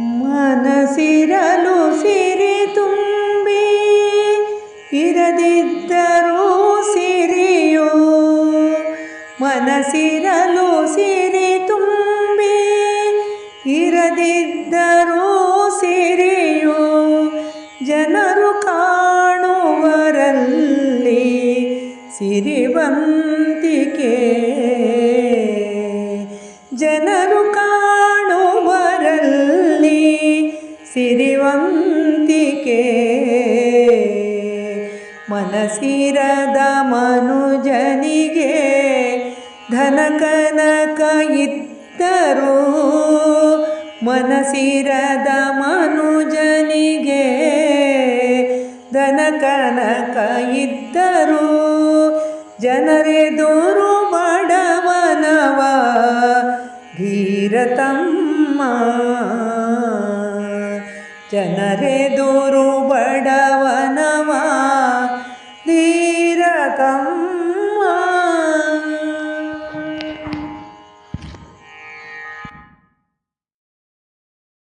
ಮನಸಿರಲು ಸಿರಿ ತುಂಬಿ ಇರದಿದ್ದರೂ ಸಿರಿಯೋ. ಮನಸಿರಲು ಸಿರಿ ತುಂಬಿ ಇರದಿದ್ದರೂ ಸಿರಿಯೋ. ಜನರು ಕಾಣುವರಲ್ಲಿ ಸಿರಿವಂತಿಕೆ ಜನರು ಸಿರಿವಂತಿಕೆ. ಮನಸಿರದ ಮನುಜನಿಗೆ ಧನಕನಕ ಇದ್ದರೂ ಮನಸಿರದ ಮನುಜನಿಗೆ ಧನಕನಕ ಇದ್ದರೂ ಜನರೆದುರು ಬಡವನವ ಧೀರತಮ್ಮ. ಜನರೆದುರು ಬಡವನವ ಧೀರತಮ್ಮ